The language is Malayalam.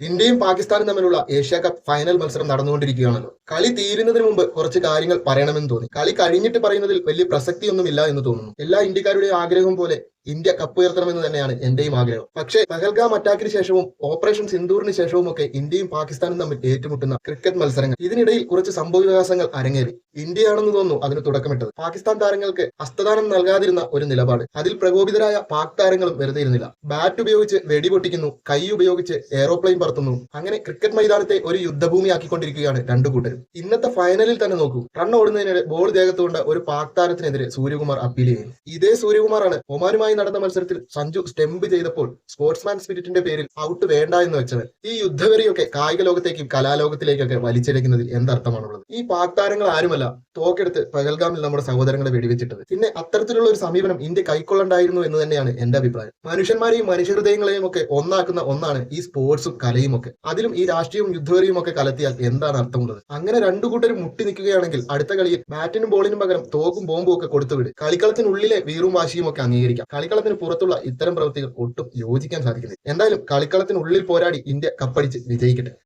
ഇന്ത്യയും പാകിസ്ഥാനും തമ്മിലുള്ള ഏഷ്യ കപ്പ് ഫൈനൽ മത്സരം നടന്നുകൊണ്ടിരിക്കുകയാണല്ലോ കളി തീരുന്നതിന് മുമ്പ് കുറച്ച് കാര്യങ്ങൾ പറയണമെന്ന് തോന്നി. കളി കഴിഞ്ഞിട്ട് പറയുന്നതിൽ വലിയ പ്രസക്തിയൊന്നുമില്ല എന്ന് തോന്നുന്നു. എല്ലാ ഇന്ത്യക്കാരുടെയും ആഗ്രഹം പോലെ ഇന്ത്യ കപ്പ് ഉയർത്തണമെന്ന് തന്നെയാണ് എന്റെയും ആഗ്രഹം. പക്ഷേ പഹൽഗാം അറ്റാക്കിന് ശേഷവും ഓപ്പറേഷൻ സിന്ദൂറിന് ശേഷവും ഒക്കെ ഇന്ത്യയും പാകിസ്ഥാനും തമ്മിൽ ഏറ്റുമുട്ടുന്ന ക്രിക്കറ്റ് മത്സരങ്ങൾ. ഇതിനിടയിൽ കുറച്ച് സംഭവ വികാസങ്ങൾ അരങ്ങേറി. ഇന്ത്യയാണെന്ന് തോന്നുന്നു അതിന് തുടക്കമിട്ടത്. പാകിസ്ഥാൻ താരങ്ങൾക്ക് ഹസ്തദാനം നൽകാതിരുന്ന ഒരു നിലപാട്. അതിൽ പ്രകോപിതരായ പാക് താരങ്ങളും വെറുതെ ഇരുന്നില്ല. ബാറ്റ് ഉപയോഗിച്ച് വെടിപൊട്ടിക്കുന്നു കൈ ഉപയോഗിച്ച് എയറോപ്ലെയിൻ പറത്തുന്നു. അങ്ങനെ ക്രിക്കറ്റ് മൈതാനത്തെ ഒരു യുദ്ധഭൂമിയാക്കിക്കൊണ്ടിരിക്കുകയാണ് രണ്ടു കൂട്ടരും. ഇന്നത്തെ ഫൈനലിൽ തന്നെ നോക്കൂ. റൺ ഓടുന്നതിനിടെ ബോൾ ദേഹത്തുകൊണ്ട് ഒരു പാക് താരത്തിനെതിരെ സൂര്യകുമാർ അപ്പീൽ ചെയ്യുന്നു. ഇതേ സൂര്യകുമാറാണ് ഒമാനുമായി നടന്ന മത്സരത്തിൽ സഞ്ജു സ്റ്റെമ്പ് ചെയ്തപ്പോൾ സ്പോർട്സ്മാൻ സ്പിരിറ്റിന്റെ പേരിൽ ഔട്ട് വേണ്ട എന്ന് വെച്ചത്. ഈ യുദ്ധവെറിയൊക്കെ കായിക ലോകത്തേക്കും കലാലോകത്തിലേക്കൊക്കെ വലിച്ചെടുക്കുന്നതിൽ എന്തർത്ഥമാണുള്ളത്? ഈ പാക് താരങ്ങൾ ആരുമല്ല തോക്കെടുത്ത് പകൽഗാമിൽ നമ്മുടെ സഹോദരങ്ങളെ വെടിവെച്ചിട്ടത്. പിന്നെ അത്തരത്തിലുള്ള ഒരു സമീപനം ഇന്ത്യ കൈക്കൊള്ളണ്ടായിരുന്നു എന്ന് തന്നെയാണ് എന്റെ അഭിപ്രായം. മനുഷ്യന്മാരെയും മനുഷ്യഹൃദയങ്ങളെയും ഒക്കെ ഒന്നാക്കുന്ന ഒന്നാണ് ഈ സ്പോർട്സും കലയും ഒക്കെ അതിലും ഈ രാഷ്ട്രീയവും യുദ്ധവെറിയും ഒക്കെ കലത്തിയാൽ എന്താണ് അർത്ഥമുള്ളത്? അങ്ങനെ രണ്ടു കൂട്ടരും മുട്ടി നിൽക്കുകയാണെങ്കിൽ അടുത്ത കളിയിൽ ബാറ്റിനും ബോളിനും പകരം തോക്കും ബോംബും ഒക്കെ കൊടുത്തുവിട്. കളിക്കളത്തിനുള്ളിലെ വീറും വാശിയും ഒക്കെ അംഗീകരിക്കാം. കളിക്കളത്തിന് പുറത്തുള്ള ഇത്തരം പ്രവൃത്തികൾ ഒട്ടും യോജിക്കാൻ സാധിക്കുന്നില്ല. എന്തായാലും കളിക്കളത്തിനുള്ളിൽ പോരാടി ഇന്ത്യ കപ്പടിച്ച് വിജയിക്കട്ടെ.